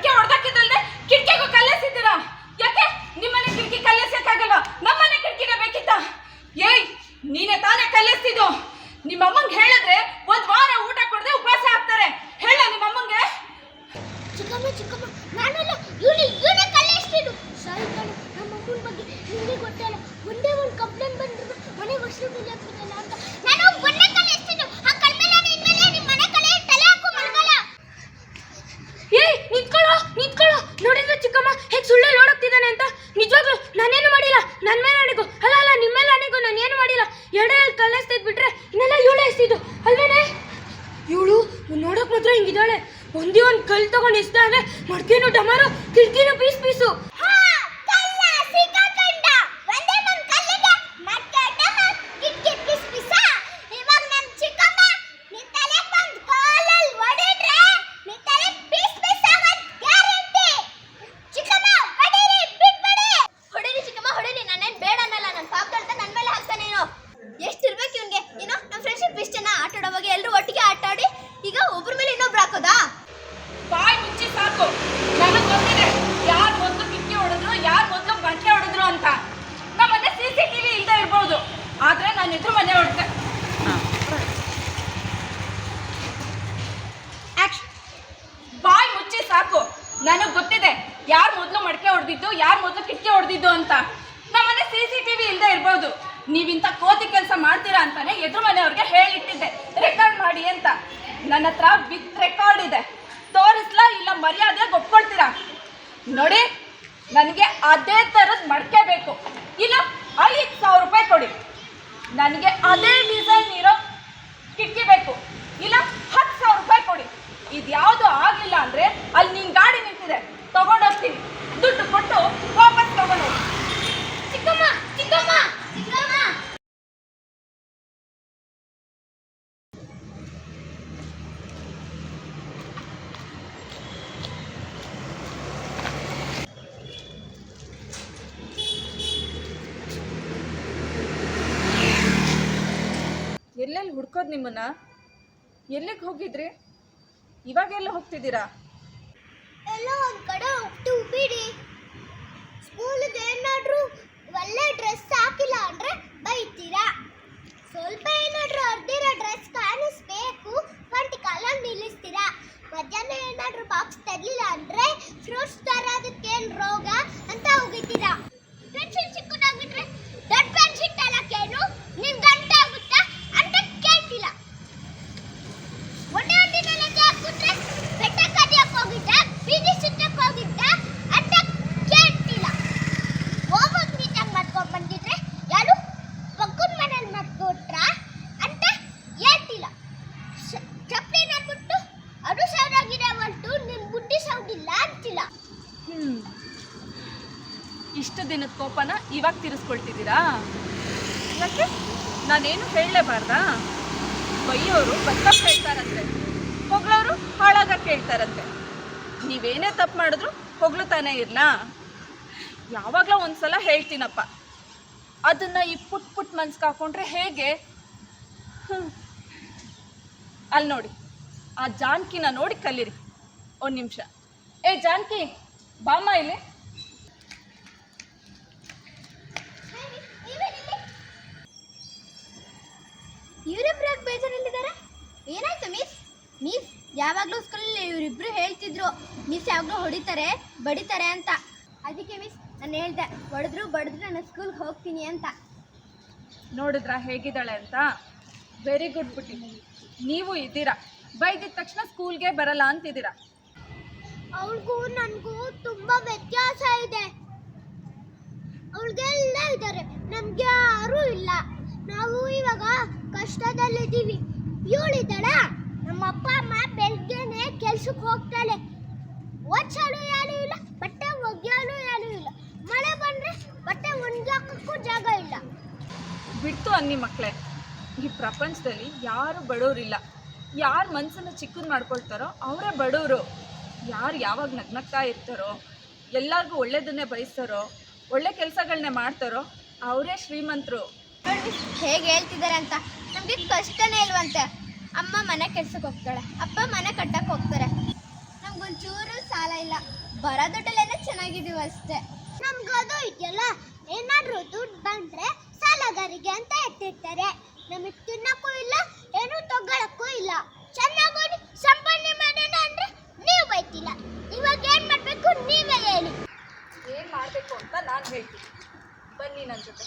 ಕಿಟಕಿ ಹೊಡೆದಾಕಿದ್ದಲ್ದೆ ಕಿಟಕಿಗೂ ಕಲ್ಲೆಸಿದ್ದೀರಾ? ಯಾಕೆ? ನಿಮ್ಮನೆ ಕಿಟಕಿ ಕಲ್ಲೆಸಕ್ಕಾಗಲ್ಲ. ನಮ್ಮನೆ ಕಿಟಕಿನ ಬೇಕಿತ್ತ? ಏಯ್, ನೀನೆ ತಾನೇ ಕಲ್ಲೆಸ್ತಿದ್ದು? ನಿಮ್ಮ ಅಮ್ಮಂಗೆ ಹೇಳಿದ್ರೆ ಒಂದು ವಾರ ಊಟ ಕೊಡದೆ ಉಪವಾಸ ಆಗ್ತಾರೆ ಹೇಳ ನಿಮ್ಮ ಅಮ್ಮಂಗೆ ಚಿಕ್ಕಮ್ಮ ಚಿಕ್ಕಮ್ಮ, ನಾನಲ್ಲ, ಇವನು, ಇವನೇ ಕಲ್ಲೆಸ್ತಿದ್ದು. ನಮ್ಮ ಅಮ್ಮನ ಬಗ್ಗೆ ನಿಮಗೆ ಗೊತ್ತಲ್ಲ ಒಂದೇ ಒಂದು ಕಂಪ್ಲೇಂಟ್ ಬಂದಿದ್ರು ಮನೆಗೆ ವರ್ಷ ಅಂತ. ಹೊಡೀರಿ ಚಿಕ್ಕಮ್ಮ ಕಲ್ ನಾನೇನ್ ಎಸ್ತಾ ಅಂದ್ರೆ ಮಡ್ಕೇನು ಪಾಪದಳ್ತ ನನ್ನ ಮೇಲೆ ಪೀಸು ಎಷ್ಟಿರ್ಬೇಕು ಇವನ್ಗೆ? ಏನೋ ನಮ್ಮ ಫ್ರೆಂಡ್ಶಿಪ್ ಇಷ್ಟನ ಆಟ ಆಡೋವಾಗ ಎಲ್ಲರೂ ಒಟ್ಟಿಗೆ ಆಟ ಆಡಿ ಈಗ ಒಬ್ರ ಮೇಲೆ ಇನ್ನೊಬ್ರು ಹಾಕೋದಾ ಬಾಯ್ ಮುಚ್ಚಿ ಸಾಕು ನನಗೆ ಗೊತ್ತಿದೆ ಯಾರು ಮೊದಲು ಕಿಕ್ಕಿ ಹೊಡೆದ್ರು ಯಾರು ಮೊದಲು ಗಂಟೆ ಹೊಡೆದ್ರು ಅಂತ ನಮ್ಮನೆ ಸಿ ಸಿ ಟಿವಿ ಇಲ್ಲದೆ ಇರ್ಬೋದು ಆದ್ರೆ ನಾನು ಎದುರು ಮನೆ ಹೊಡೆದೆ ಬಾಯ್ ಮುಚ್ಚಿ ಸಾಕು ಗೊತ್ತಿದೆ ಯಾರು ಮೊದಲು ಮಡಕೆ ಹೊಡೆದಿದ್ದು, ಯಾರು ಮೊದಲು ಕಿಟಕಿ ಹೊಡೆದಿದ್ದು ಅಂತ. ನಮ್ಮನೆ ಸಿ ಸಿ ಟಿವಿ ಇಲ್ಲದೆ ಇರ್ಬೋದು. ನೀವಿಂಥ ಕೋತಿ ಕೆಲಸ ಮಾಡ್ತೀರಾ ಅಂತಾನೆ ಎದುರು ಮನೆಯವ್ರಿಗೆ ಹೇಳಿಟ್ಟಿದ್ದೆ. ರೆಕಾರ್ಡ್ ಮಾಡಿ ಅಂತ. ನನ್ನ ಹತ್ರ ವಿತ್ ರೆಕಾರ್ಡ್ ಇದೆ. ತೋರಿಸ್ಲಾ ಇಲ್ಲ ಮರ್ಯಾದೆ ಒಪ್ಕೊಳ್ತೀರಾ? ನೋಡಿ, ನನಗೆ ಅದೇ ಥರದ ಮಡಕೆ ಬೇಕು. ಇಲ್ಲ ಐದು ಸಾವಿರ ರೂಪಾಯಿ ಕೊಡಿ. ನನಗೆ ಅದೇ ಡಿಸೈನ್ ಇರೋ ಕಿಟಕಿ ಬೇಕು ಇಲ್ಲ ಹತ್ತು ಸಾವಿರ ರೂಪಾಯಿ ಕೊಡಿ ಇದ್ಯಾವುದು ಆಗಲಿಲ್ಲ ಅಂದರೆ ಅಲ್ಲಿ ನಿನ್ನ ಗಾಡಿ ನಿಂತಿದೆ ತಗೊಂಡೋಗ್ತೀನಿ ದುಡ್ಡು ಕೊಟ್ಟು ವಾಪಸ್ ತಗೊಂಡೋಗಿ ಚಿಕ್ಕಮ್ಮ ಚಿಕ್ಕಮ್ಮ ಚಿಕ್ಕಮ್ಮ ಎಲ್ಲೆಲ್ಲಿ ಹುಡ್ಕೋದು ನಿಮ್ಮನ್ನ? ಎಲ್ಲಿಗೆ ಹೋಗಿದ್ರಿ? ಇವಾಗ ಎಲ್ಲ ಹೋಗ್ತಿದ್ದೀರಾ? ಎಲ್ಲ ಒಂದ್ ಕಡೆ ಹೋಗ್ತು ಬಿಡಿ. ಸ್ಕೂಲಿಗೆ ಏನಾದರೂ ಒಳ್ಳೆ ಡ್ರೆಸ್ ಹಾಕಿಲ್ಲ ಅಂದ್ರೆ ಬೈತೀರಾ? ಸ್ವಲ್ಪ ಏನಾದರೂ ಅರ್ದಿರೋ ಡ್ರೆಸ್ ಕಾಣಿಸ್ಬೇಕು ಒಂಟಿ ಕಾಲಲ್ಲಿ ನಿಲ್ಲಿಸ್ತೀರಾ? ಮಧ್ಯಾಹ್ನ ಏನಾದರೂ ಬಾಕ್ಸ್ ತರ್ಲಿಲ್ಲ ಅಂದ್ರೆ ಫ್ರೂಟ್ಸ್ ತರೋದಕ್ಕೆ ರೋಗ ಅಂತ ಹೋಗಿದ್ದೀರಾ? ಇಷ್ಟು ದಿನದ ಕೋಪನ ಇವಾಗ ತೀರಿಸ್ಕೊಳ್ತಿದ್ದೀರಾ? ಯಾಕೆ? ನಾನೇನು ಹೇಳಲೇಬಾರ್ದಾ? ಬೈಯೋರು ಬತ್ತಪ್ಪ ಹೇಳ್ತಾರಂತೆ. ಹೊಗಳೋರು ಹಾಳಾಗ ಕೇಳ್ತಾರಂತೆ ನೀವೇನೇ ತಪ್ಪು ಮಾಡಿದ್ರು ಹೊಗಳುತ್ತಾನೆ ಇರ್ಲಾ? ಯಾವಾಗಲೂ ಒಂದ್ಸಲ ಹೇಳ್ತೀನಪ್ಪ. ಅದನ್ನ ಈ ಪುಟ್ ಪುಟ್ ಮನ್ಸ್ಗೆ ಹಾಕೊಂಡ್ರೆ ಹೇಗೆ? ಅಲ್ಲಿ ನೋಡಿ ಆ ಜಾನ್ಕಿನ ನೋಡಿ ಕಲೀರಿ. ಒಂದು ನಿಮಿಷ. ಏ, ಜಾನ್ಕಿ! ಬಾಮ್ಮ ಇಲ್ಲಿ. ಇವರಿಬ್ರು ಬೇಜಾರಲ್ಲಿದ್ದಾರೆ? ಏನಾಯ್ತು ಮಿಸ್? ಮಿಸ್ ಯಾವಾಗಲೂ ಸ್ಕೂಲಲ್ಲಿ ಇವರಿಬ್ರು ಹೇಳ್ತಿದ್ರು ಮಿಸ್ ಯಾವಾಗಲೂ ಹೊಡಿತಾರೆ ಬಡಿತಾರೆ ಅಂತ. ಅದಕ್ಕೆ ಮಿಸ್ ನಾನು ಹೇಳ್ದೆ ಹೊಡೆದ್ರು ಬಡಿದ್ರು ನಾನು ಸ್ಕೂಲ್ಗೆ ಹೋಗ್ತೀನಿ ಅಂತ. ನೋಡಿದ್ರಾ ಹೇಗಿದ್ದಾಳೆ ಅಂತ? ವೆರಿ ಗುಡ್ ಪುಟ್ಟಿ ನೀವು ಇದ್ದೀರಾ. ಬೈದಿದ ತಕ್ಷಣ ಸ್ಕೂಲ್ಗೆ ಬರಲ್ಲ ಅಂತಿದ್ದೀರಾ. ಅವಳಿಗೂ, ನನಗೂ ತುಂಬಾ ವ್ಯತ್ಯಾಸ ಇದೆ. ಅವಳಿಗೆಲ್ಲ ಇದ್ದಾರೆ ನಮ್ಗೆ ಯಾರೂ ಇಲ್ಲ. ನಾವು ಇವಾಗ ಕಷ್ಟದಲ್ಲಿದ್ದೀವಿ. ಇವಳಿದ್ದಾಳ ನಮ್ಮ ಅಪ್ಪ, ಅಮ್ಮ ಬೆಳಗ್ಗೆನೆ ಕೆಲ್ಸಕ್ಕೆ ಹೋಗ್ತಾಳೆ. ಓದ್ಸಲು ಯಾರು ಇಲ್ಲ, ಬಟ್ಟೆ ಒಗ್ಯಾಲು ಯಾರು ಇಲ್ಲ. ಮಳೆ ಬಂದ್ರೆ ಬಟ್ಟೆ ಒಣಗಾಕಕ್ಕೂ ಜಾಗ ಇಲ್ಲ. ಬಿಡ್ತು ಅನ್ನಿ ಮಕ್ಕಳೇ ಈ ಪ್ರಪಂಚದಲ್ಲಿ ಯಾರು ಬಡವರಿಲ್ಲ ಯಾರು ಮನಸ್ಸನ್ನು ಚಿಕ್ಕದು ಮಾಡ್ಕೊಳ್ತಾರೋ ಅವರೇ ಬಡವರು ಯಾರು ಯಾವಾಗ ನಗ್ನಗ್ತಾ ಇರ್ತಾರೋ, ಎಲ್ಲರಿಗೂ ಒಳ್ಳೆಯದನ್ನೇ ಬಯಸ್ತಾರೋ, ಒಳ್ಳೆ ಕೆಲಸಗಳನ್ನೇ ಮಾಡ್ತಾರೋ, ಅವರೇ ಶ್ರೀಮಂತರು. ಹೇಗೆ ಹೇಳ್ತಿದ್ದಾರೆ ಅಂತ ನಮಗೆ ಕಷ್ಟನೇ ಇಲ್ವಂತೆ. ಅಮ್ಮ ಮನೆ ಕೆಲ್ಸಕ್ಕೆ ಹೋಗ್ತಾಳೆ, ಅಪ್ಪ ಮನೆ ಕಟ್ಟಕ್ಕೆ ಹೋಗ್ತಾರೆ. ನಮ್ಗೊಂಚೂರು ಸಾಲ ಇಲ್ಲ ಬರೋ ಚೆನ್ನಾಗಿದ್ದೀವಿ ಅಷ್ಟೇ ನಮ್ಗೆ ಅದು ಇದೆಯಲ್ಲ ಏನಾದರೂ ದುಡ್ಡು ಬಂದ್ರೆ ಮಾಡಬೇಕು ಅಂತ ನಾನು ಹೇಳ್ತೀನಿ. ಬನ್ನಿ ನನ್ನ ಜೊತೆ.